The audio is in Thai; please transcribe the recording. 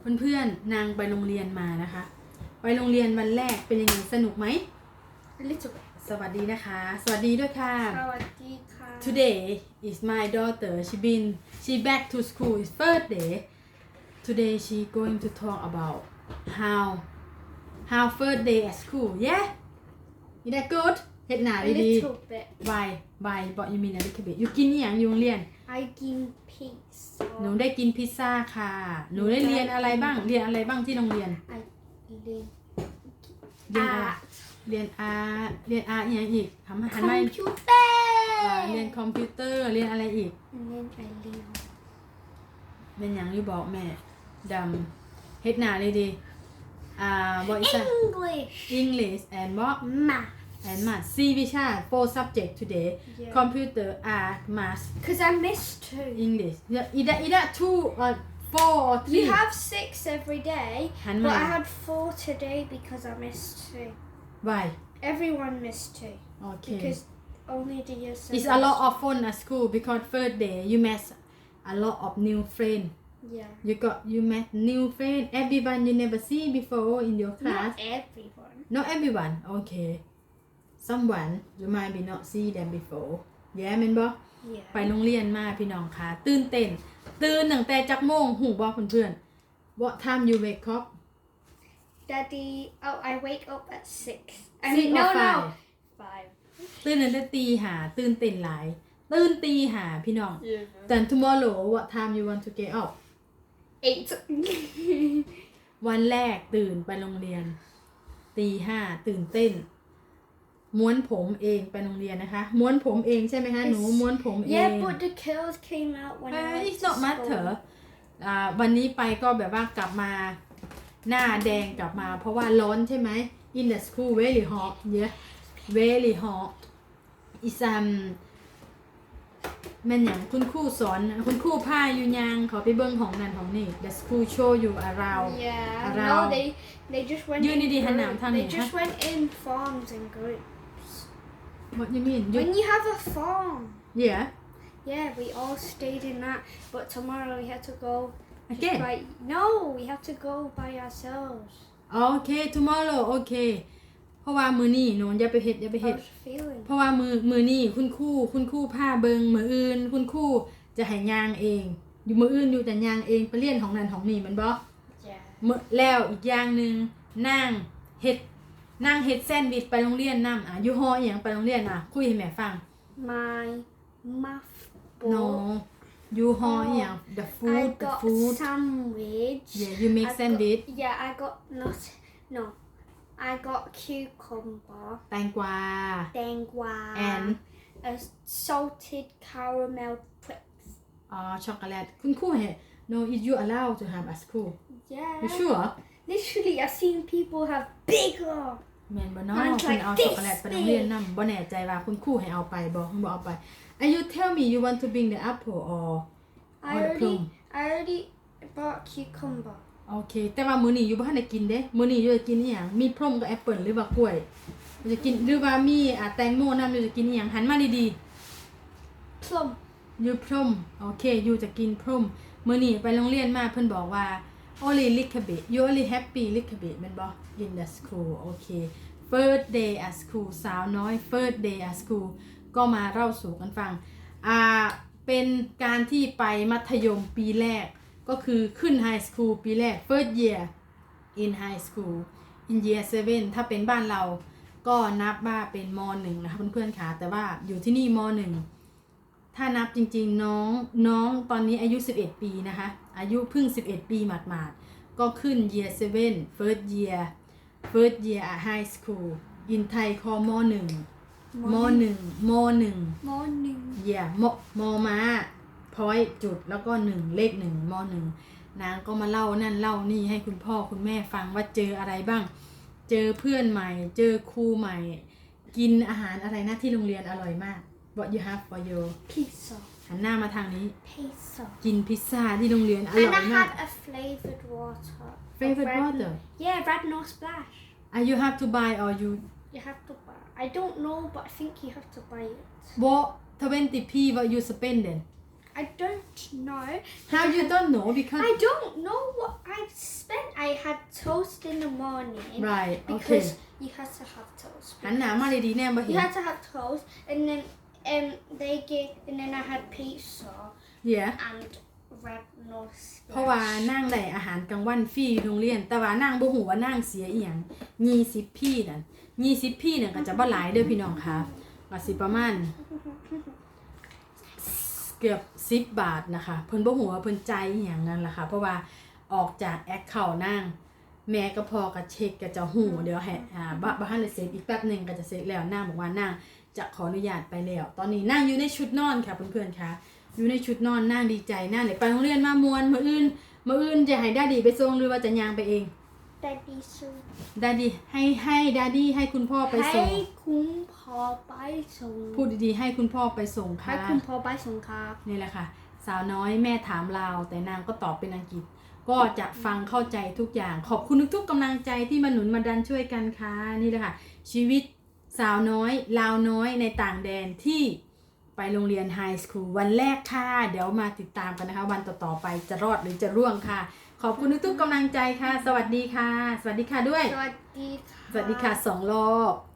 เพื่อนๆนางไปโรงเรียนมานะคะ ไปโรงเรียนวันแรกเป็นยังไงสนุกไหม A little bit. สวัสดีนะคะ สวัสดีด้วยค่ะ Sawadika. Today is my daughter she been she back to school is first day today she going to talk about how how first day at school yeah is that good เฮ็ดหน้า A ดี little bit. ๆ why why what you mean a little bit อยู่กินอหย่างอยู่โรงเรียน I give pizza. หนูได้กินพิซซ่าค่ะ หนูได้เรียนอะไรบ้าง เรียนอะไรบ้างที่โรงเรียน I live เรียนอะไร at เรียนอาร์เรียนอาร์อย่างอีกทำหันมาอ่า computer. เรียนคอมพิวเตอร์ เรียนอะไรอีก And then I live เป็นอย่างที่บอกแม่ดำเฮ็ดหน้าเลยดีอ่าบอกอีกสัก English. English and what Math. and math. C Visha, four subject today. Yeah. Computer, art, math, Because I missed two. English. Yeah, Either, either two or four or three. You have six every day, and but I had four today because I missed two. Why? Everyone missed two. Okay. Because only the year seven. It's a lot of fun at school because third day you met a lot of new friend. Yeah. You got you met new friend, everyone you never see before in your class. Not everyone. Not everyone. Okay. Someone you might be not see them before. Yeah, แม่นบ่ Yeah. ไปโรงเรียนมาพี่น้องค่ะ ตื่นเต้น ตื่นตั้งแต่จักโมงหูบ่เพื่อนๆ What time you wake up? Daddy, oh, I wake up at six. I Six mean, or no, five? no, five. ตื่นตั้งแต่ตีหาตื่นเต้นหลาย ตื่นตีหาพี่น้อง Yeah. Then tomorrow what time you want to get up? Eight. วันแรกตื่นไปโรงเรียน ตีห้าตื่นเต้น ม้วนผมเองไปโรงเรียนนะคะ ม้วนผมเองใช่ไหมคะหนู It's- ม้วนผมเอง yeah, but the curls came out when เอ่อ I went it's to not matter school. อ่าวันนี้ไปก็แบบว่ากลับมาหน้าแดงกลับมา เพราะว่าร้อนใช่ไหม in the school very hot yeah very hot is um แม่นอย่างคุณครูสอนคุณครูพาอยู่ยางขอไปเบิ้งของนั่นของนี่ the school show you around Yeah, around. no, they they just went. You in need to hand out group- time They here, just huh? went in farms and groups. What you mean you When you have a farm, yeah yeah, we all stayed in that. But tomorrow we had to go. just again By, no, we have to go by ourselves. โอเค tomorrow โอเค เพราะว่ามือนี่หนูอย่าไปเฮ็ดอย่าไปเฮ็ด How's feeling? เพราะว่ามือมือนี่คุณครู่คุณครู่ผ้าเบิงมืออื่น คุณครู่จะให้ยางเอง อยู่มืออื่นอยู่แต่ยางเองไปเรียนของนั่นของนี่แมันบ่ Yeah. มือแล้วอีกอย่างหนึ่งนั่งเฮ็ด นั่งเฮ็ดแซนด์วิชไปโรงเรียนนํอะอยู่หออหย่างไปโรงเรียนอะ คุยให้แม่ฟัง My math โน book. อยู่หออหย่าง the I food the got food sandwich. yeah you make I got- sandwich yeah, I got not no. I got cucumber, แตงกวา dengua, And? a salted caramel Twix. อ๋อช็อกโกแลตคุณครู่ให้ no is you allowed to have at school Yeah. you sure Literally, I've seen people have bigger. แม่นบ่เนาะมันคุณเอา like ช็อกโกแลตไปโรงเรียน this นำบ่แน่ใจว่าคุณครูให้เอาไปบ่บ่เอาไป and you tell me you want to bring the apple or I Or the already, plum. I already bought cucumber. โอเค แต่ว่ามื้อนี้อยู่บ่ทันได้กินเด้มื้อนี้อยู่จะกินอีหยังมีพรมกับแอปเปิลหรือว่ากล้วยอยู่จะกินหรือว่ามีอ่าแตงโมนำอยู่จะกินอีหยังหันมาดี Plum. ๆอยู่พรมโอเคอยู่จะกินพรมมื้อนี้ไปโรงเรียนมาเพิ่นบอกว่า only little bit you only happy little bit ม่นบ่ in the school โอเค first day at school สาวน้อย first day at school ก็มาเล่าสู่กันฟัง อ่า เป็นการที่ไปมัธยมปีแรก ก็คือขึ้น high school ปีแรก first year in high school in year 7ถ้าเป็นบ้านเราก็นับว่าเป็นม .1 นะคะเพื่อนๆค่ะ แต่ว่าอยู่ที่นี่ม .1 ถ้านับจริงๆน้องน้องตอนนี้อายุ 11 ปีนะคะ อายุเพิ่ง 11 ปีหมาดๆ ก็ขึ้น year 7 first year first year at high school in Thai call ม .1 ม .1 ม .1 Morning. เย่มมอมาพอยจุดแล้วก็หนึ่งเลขหนึ่งมหนึ่งนางก็มาเล่านั่นเล่านี่ให้คุณพ่อคุณแม่ฟังว่าเจออะไรบ้าง เจอเพื่อนใหม่ เจอครูใหม่ กินอาหารอะไรนะที่โรงเรียนอร่อยมาก What you have for you Pizza. หันหน้ามาทางนี้ Pizza. กินพิซซ่าที่โรงเรียนอ And ร่อย I มาก had a flavoured water. Flavoured Red- water? Yeah, red no splash. Are you have to buy or you You have to buy. I don't know, but I think you have to buy it. what 20p what you spend then I don't know. how you don't know because I don't know what I've had toast in the morning right okay because you had to have toast. หันหนามาดีๆแน่บ่เห็ You น had to have toast, and then um they gave, and then I had pizza yeah and red nose. เพราะว่านั่งได้อาหารกลางวันฟรีอยู่โรงเรียน แต่ว่านั่งบ่ฮู้ว่านั่งเสียอีหยัง20พี่นั่น20พี่นั่นก็จะบ่หลายเด้อพี่น้องค่ะก็สิประมาณเกือบ10บาทนะคะ เพิ่นบ่ฮู้ว่าเพิ่นจ่ายอีหยังนั่นล่ะค่ะ เพราะว่าออกจากแอคเคาท์นั่ง แม่ก็พอก็เช็คก็จะฮู้เดี๋ยวให้อ่าบ่บ่ทันได้เสร็จอีกแป๊บหนึงก็จะเสร็จแล้วนางบอกว่านางจะขออนุญาตไปแล้ว ตอนนี้นางอยู่ในชุดนอนค่ะเพื่อนๆค่ะอยู่ในชุดนอนนางดีใจนางเลยไปโรงเรียนมามวนมื้ออื่นมื้ออื่นจะให้ดาดีไปส่งหรือว่าจะย่างไปเอง Daddy soon. ดาดีให้ให้ดาดีให้คุณพ่อไปส่ง Hey, kum pa bai song. พูดดีๆให้คุณพ่อไปส่งค่ะ Hey, kum pa bai song ka. นี่แหละค่ะ สาวน้อยแม่ถามลาวแต่นางก็ตอบเป็นอังกฤษ ก็จะฟังเข้าใจทุกอย่าง ขอบคุณทุกๆกำลังใจที่มาหนุนมาดันช่วยกันค่ะนี่แหละค่ะ ชีวิตสาวน้อย ลาวน้อยในต่างแดนที่ไปโรงเรียนไฮสคูลวันแรกค่ะ เดี๋ยวมาติดตามกันนะคะ วันต่อๆไปจะรอดหรือจะร่วงค่ะ ขอบคุณทุกๆกำลังใจค่ะ สวัสดีค่ะ สวัสดีค่ะด้วย Sawasdee ka. สวัสดีค่ะสองรอบ